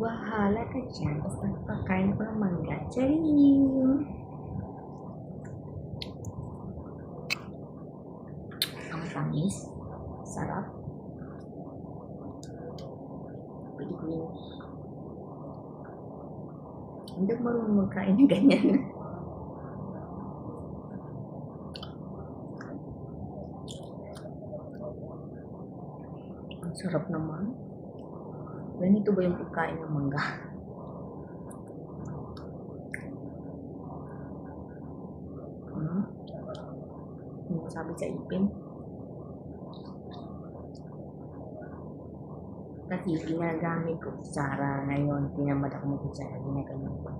Bahala ka dyan. Basta kakain ko ng mangga. Charing! Ang tamis. Sarap. Pwede ko yun. Hindi ako marunong magkain ng ganyan. Ang sarap naman. Ganito ba yung pagkain ng mangga? Hmm? Yung sabi sa ipin. Kasi ginagamit ko kutsara ngayon. Tinamad ako ng kutsara. Ginagamit ko.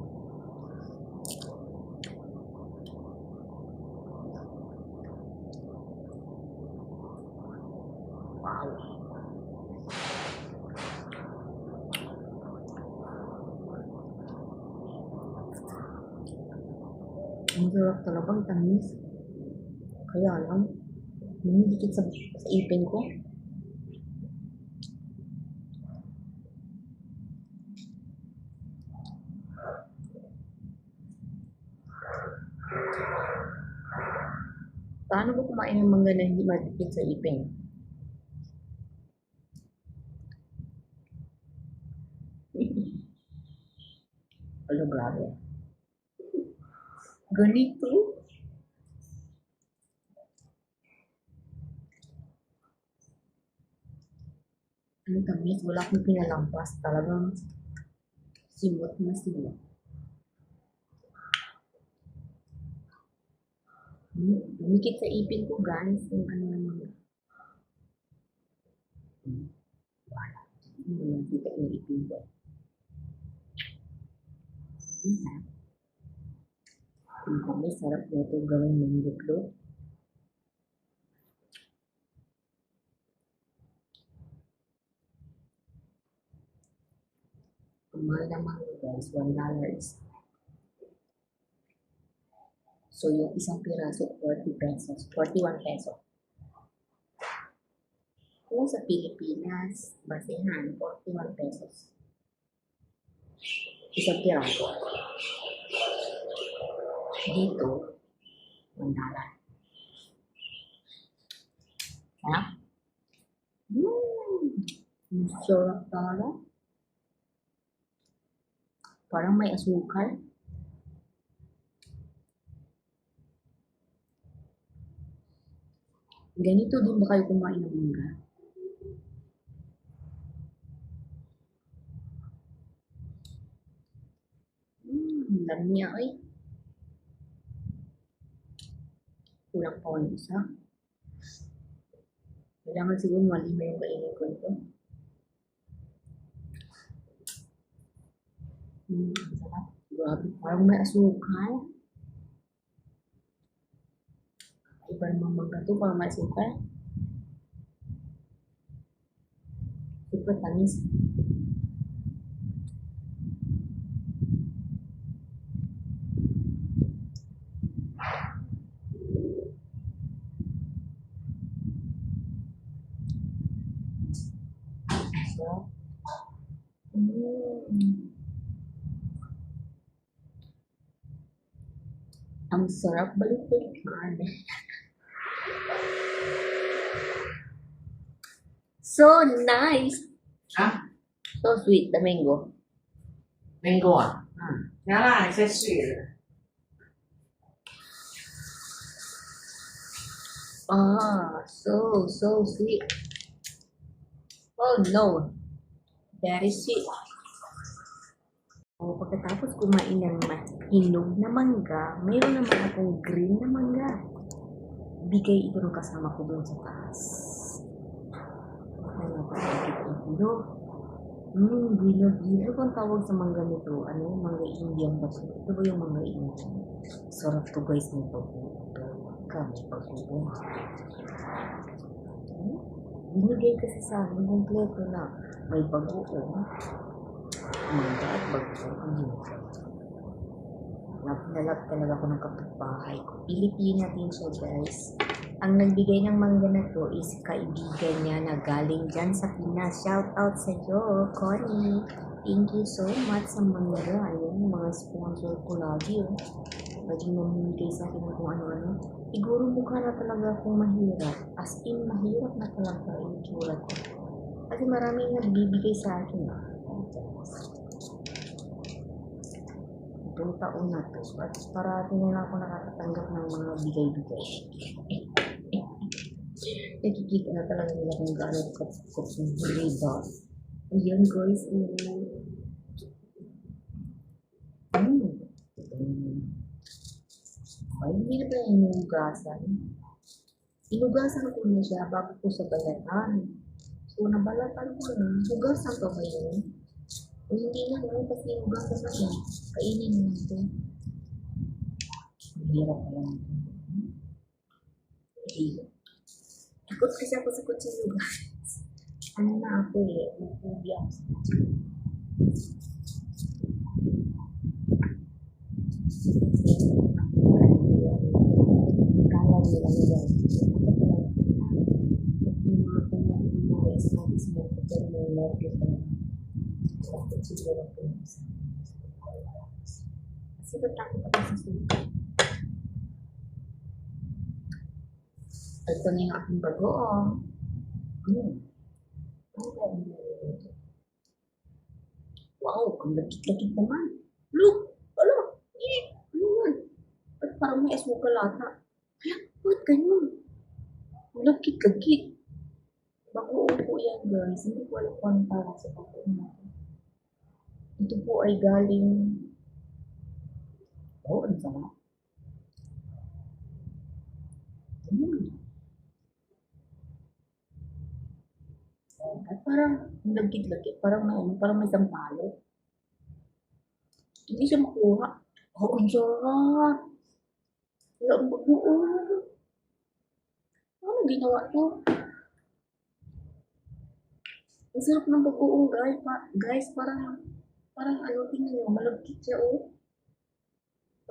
Ang sarap talagang tamis. Kaya lang, lumidikit sa, sa ipin ko. Paano ba kumain ng mangga na hindi madikit sa ipin? Ano, grabe. Ganito. Ano tamis? Wala akong pinalampas. Talagang simot na simot. Hmm, Dumikit sa ipin ko guys. Yung ano naman. Wala. Hindi naman kita yung ipin ko. Ang sarap nito gawing manggutlo. Ang mahal na mango guys, one dollar is. So yung isang piraso, 40 pesos, 41 peso. Kung sa Pilipinas, basehan, 41 pesos. Isang piraso. Dito, dollar. Sarap. Mmm! Sarap talaga. Parang may asukal. Ganito din ba kayo kumain ng mangga? Mmm, dami ay. Kulang pa ang isa. Kailangan siguro malima yung kainin ko ito. Parang may asukal. Iba naman parang may asukal. Super tamis. Ang sarap balik-balikan. so nice. Ah, So sweet, the mango. mango à? Ừ. Nhớ là sẽ sweet. Ah, so, so sweet. Oh no. Very sweet. Oh, pagkatapos kumain ng hinog na mangga, mayroon naman akong green na mangga. Bigay ito ng kasama ko doon sa taas. Ano ba ang hinog? Hmm, bilog, bilog ang tawag sa mangga nito. Ano, mangga Indian ba siya? Ito ba yung mangga Indian? Sarap to guys nito. Kami pag-ubong. Hmm? Binigay kasi sa akin kompleto na may bagoong, mangga at bagoong binigay. Love talaga ako ng kapitbahay ko. Pilipina din siya guys. Ang nagbigay ng mangga na to is kaibigan niya na galing dyan sa Pinas. Shout out sa iyo, Connie. Thank you so much sa mga ayan, mga sponsor ko lagi. Oh. Lagi namimigay sa akin ng kung ano-ano. Siguro mukha na talaga akong mahirap. As in, mahirap na talaga yung itsura ko. Kasi maraming nagbibigay sa akin. ah. Itong taon na to. At parati na lang ako nakakatanggap ng mga bigay-bigay. Nakikita na talaga nila kung gaano ko ko ba. Ayan guys. Mm. Mm. Mm. Ay, hindi na pala inugasan. Inugasan ko na siya bago ko sa balatan. So, nabalatan ko na. Hugasan pa ba yun? Hindi lang kasi inugasan na siya. Kainin na ito. Ang hirap pala nito. Eh, Takot kasi ako sa kutsilyo guys. Ano na ako eh, nagpubi ako sa kutsilyo. Kala nila nila. Yung mga kumain ng mga ismagis mo, pero may nervous pa naman. Sa kutsilyo lang po yung isa. Kasi ba't takot ako sa suka? Ito na yung aking bago, oh. Hmm. Ano ba yung niluluto? Wow, ang lagkit-lagkit naman. Look! Ano? Eh, ano yan? Ba't parang may asukal ata? Hala, ba't ganyan? Ang lagkit-lagkit. Bagoong po yan, guys. Hindi ko alam kung anong tawag sa bagoong natin. Ito po ay galing... Oh, ang sarap. Mm. At parang lagkit-lagkit, parang may ano, parang may sampalo. Hindi siya makuha. Oh, ang sarap. Wala ang bagoong. Ano ginawa to? Ang sarap ng bagoong, guys. Pa, guys, parang, parang ano, tingnan nyo, malagkit siya, oh.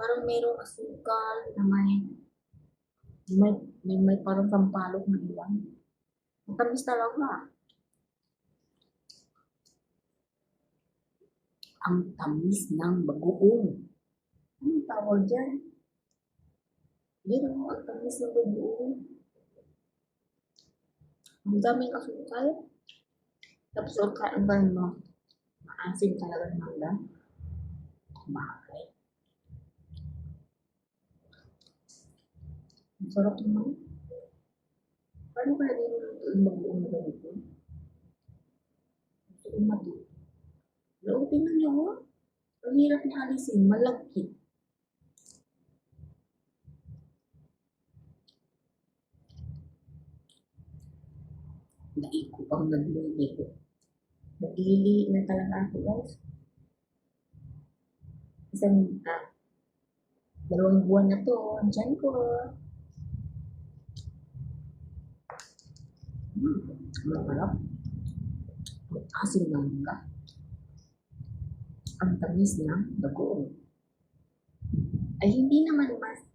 Parang merong asukal na may, may, may, may parang sampalok na iwan. Ang tamis talaga. Ang tamis ng bagoong. Anong tawag dyan? Yan ang ang tamis ng bagoong. Ang daming asukal. Tapos ang kain ba mo? Maasim talaga ng mangga. Bakit? Sarap naman. Paano kaya niluluto yung bagoong na ganito? Gusto ko matuto. Loob, tingnan niyo, oh. Ang hirap na alisin, malagkit. Naiko pang naglili ko. Naglili na talaga ako, guys. Isang, ah, dalawang buwan na to, andyan ko. Masarap. Asim ng mangga ang tamis ng bagoong. Ay hindi naman mas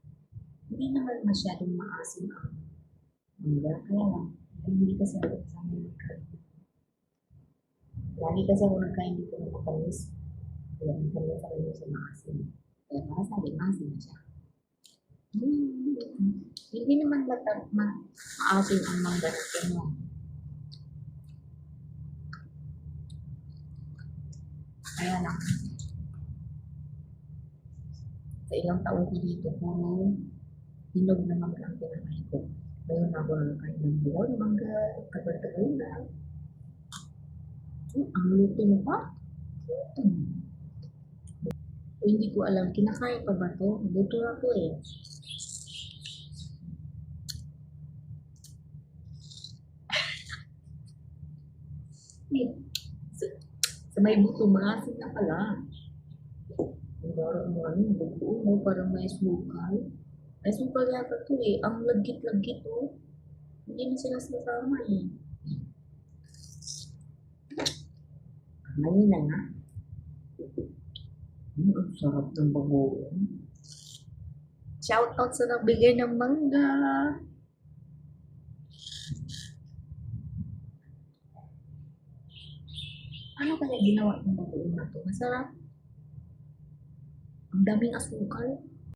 hindi naman masyadong maasim ang mangga. Kaya lang, hindi kasi ako sanay magkain. Lagi kasi ako nagkain dito ng matamis. Kaya ang tamis ako yung sa maasim. Kaya para sa akin, maasim siya. Hmm. Hindi naman mata, ma, maasim ang mangga na ito. Kaya lang, sa ilang taon ko dito, puro hinog na mangga ang pinakain ko. Ngayon ako nakakain ng buwan ng mangga, tagal-tagal na. Hmm, ang luto mo pa? Hmm. Hindi ko alam, kinakain pa ba to? Luto na to eh. Sa, sa may buto, maasin na pala. Ang parang ano, buo mo, parang may sukal. May sukal yata to eh. Ang lagkit-lagkit oh. Hindi na sila sasama eh. Kamay na nga. Hmm, ang sarap ng bagoong. Shout out sa nagbigay ng mangga. Kaya ginawa ng bagoong na to? Masarap. Ang daming asukal.